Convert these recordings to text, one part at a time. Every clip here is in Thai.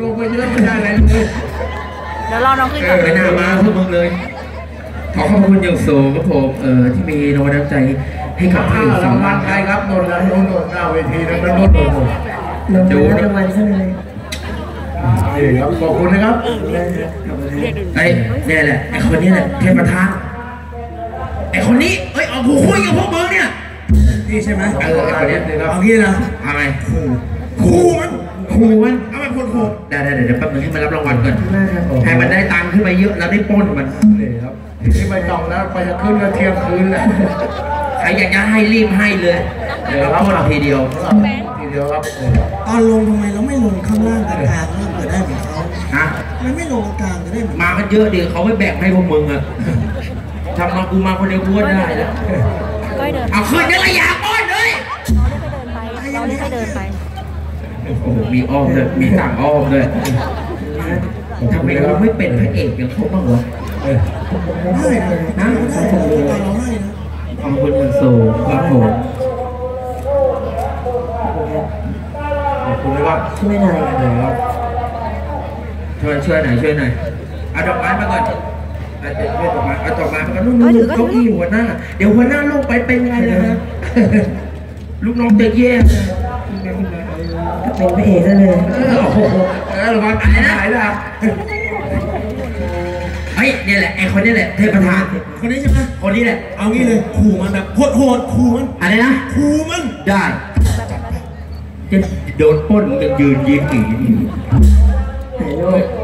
ลงไปเยอะไม่ได้อะไรเลยเดี๋ยวรอน้องขึ้นเอก่อนอไม่น่ามาพวกมึงเลย ขอขอบคุณอย่างสูงครับผมเออที่มีรางวัลน้ำใจให้กับผู้ข้าอื่นสอรางงวัวัลนใครครับโดนแล้วโดนโดนหน้าเวทีแล้วก็โดนโดนโดนลงมารับรางวัลซะเลยนี่ครับขอบคุณนะครับไอ้เนี่ยแหละไอ้คนนี้แหละเทพประธานไอ้คนนี้เอ้ยเอากูคุยกับพวกมึงเนี่ยนี่ใช่ไหมเออไอ้คนนี้เอางี้นะอะไรครูมันครูมันเอาไป คนครูได้ได้เดี๋ยวแป๊บนึงให้มันรับรางวัลก่อนมากครับให้มันได้ตังค์ขึ้นมาเยอะแล้วได้ปล้นมันนี่ครับทีนี้ไม่ต้องแล้วไปจะขึ้นก็เที่ยงคืนแหละใครอยากจะให้รีบให้เลยเดี๋ยวเราปล้นทีเดียวทีเดียวครับตอนลงทำไมเราไม่ลงข้างล่างกลางๆล่างเกิดได้เหมือนเขาฮะทำไมไม่ลงกลางๆจะได้เหมือนมากันเยอะดิเขาไม่แบ่งให้พวกมึงอะทำมากูมาคนเดียวกูก็ได้แล้วก้อยเดินเอาขึ้นยังไงอยากปล้นเลยเราได้ไปเดินไป โอ้โหมีอ้อมด้วยมีต่างอ้อมด้วยทำไมเราไม่เป็นพระเอกอย่างเขาบ้างวะได้เลยนะได้เลยตอนเราให้นะขอบคุณอย่างสูงครับผมขอบคุณนะครับช่วยหน่อยนี่ครับช่วยช่วยหน่อยช่วยหน่อยเอาดอกไม้มาก่อนเอาเดี๋ยวช่วยดอกไม้เอาดอกไม้มาก่อนนู่นนู่นนู่นเก้าอี้หัวหน้า เดี๋ยวหัวหน้าลงไปเป็นไงนะฮะลูกน้องจะแย่นะ เป็นพระเอกซะเลยเออโอ้โหเออระวังตายนะหายแล้วเฮ้ยเนี่ยแหละไอ้คนนี้แหละเทพประธานคนนี้ใช่ไหมคนนี้แหละเอางี้เลยขู่มันแบบโหดๆขู่มันอะไรนะขู่มันได้จะโดนปล้นมึงจะยืนยิ้มอีกถ่ายรูปเ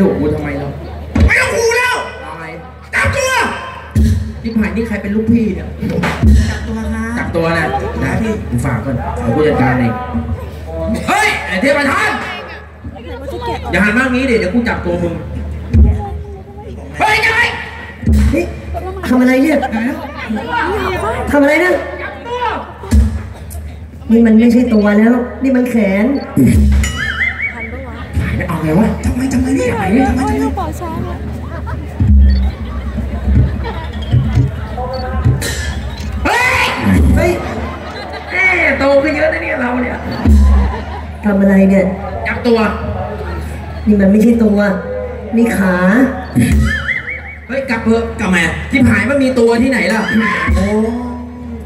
ดุกูทำไมเราไม่ต้องขู่แล้วอะไรจับตัวที่ผ่านนี่ใครเป็นลูกพี่เนี่ยจับตัวนะจับตัวนะนะพี่กูฝากก่อนเอาผู้จัดการเองเฮ้ยไอ้เทพประธานอย่าหันมากงี้ดิเดี๋ยวกูจับตัวมึงเฮ้ยยังไงเฮ้ยทำอะไรเนี่ยทำอะไรนะนี่มันไม่ใช่ตัวแล้ว นี่มันแขนเอา ไงวะทำไมทำไมเนี่ยทำไมทำไมเราบอกช้านะเฮ้ยเฮ้ยเอ๊ะโตขึ้นเยอะนะเนี่ยเราเนี่ยทำอะไรเนี่ย จับตัว นี่มันไม่ใช่ตัว นี่ขา เฮ้ยกลับเถอะกลับมาที่หายมันมีตัวที่ไหนล่ะ โอ้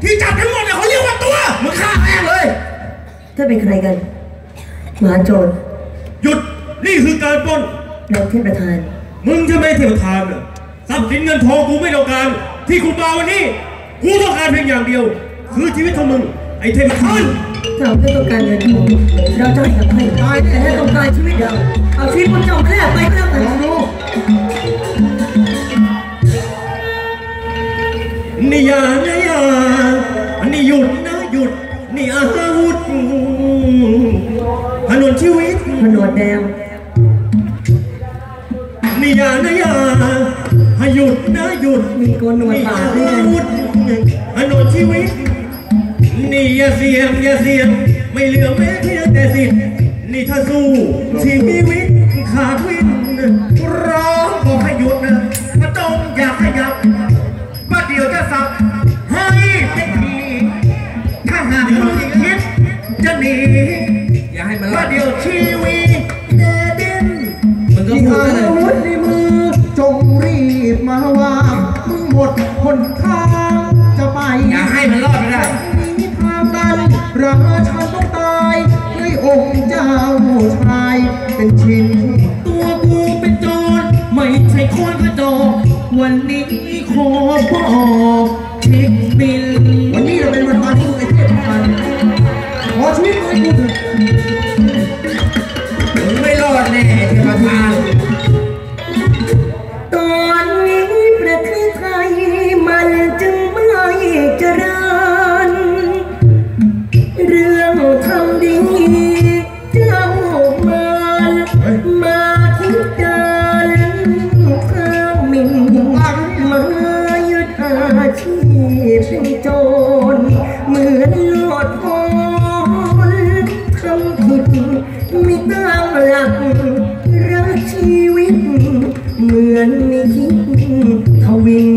ที่จับทั้งหมดเนี่ยเขาเรียกว่าตัว มึงฆ่าแม่งเลย ถ้าเป็นใครกันมหาโจรหยุด นี่คือการปล้นแล้วเทพประธาน มึงจะไม่เทียมทานเหรอทรัพย์สินเงินทองกูไม่ต้องการ ที่กูมาวันนี้กูต้องการเพียงอย่างเดียว คือชีวิตของมึงไอ้เทพทานถ้าเราไม่ต้องการเงินทองเราจะให้กับใครตายแต่ถ้าต้องการชีวิตเราเอาชีวิตพวกเจ้ามาแลกไปก็แล้วกันลองดูนี่อย่านะอย่านี่หยุดนะหยุดนี่อาวุธถนนชีวิตมันหนวดแดงนี่ อย่านะอย่าให้หยุดนะหยุดมีโกนหนวดนี่ปาอากด้วยกันวุธถนนชีวิต นี่อย่าเสี่ยงอย่าเสี่ยง ไม่เหลือแม้เพียงแต่สิทธิ์นี่ถ้าสู้ชีวิตขาดวินร้องบอกให้หยุดนะมาจงอย่าขยับว่าเดี๋ยวจะสับให้เป็นทีถ้าหากมึงคิดจะหนีอย่าให้มันรอว่าเดี๋ยวชีวิต คนทางจะไปอย่าให้มันรอดไม่ได้ มีทางกันราชาต้องตายด้วยองค์เจ้าชายเป็นชินตัวกูเป็นโจรไม่ใช่คนกระจอกวันนี้ขอบอกเช็คบิลวันนี้เราเป็นวันตายของไอ้เทพพันขอชีวิตให้กูเถอะ ไม่ตั้งหลักรักชีวิต เหมือนไม่คิดทวิง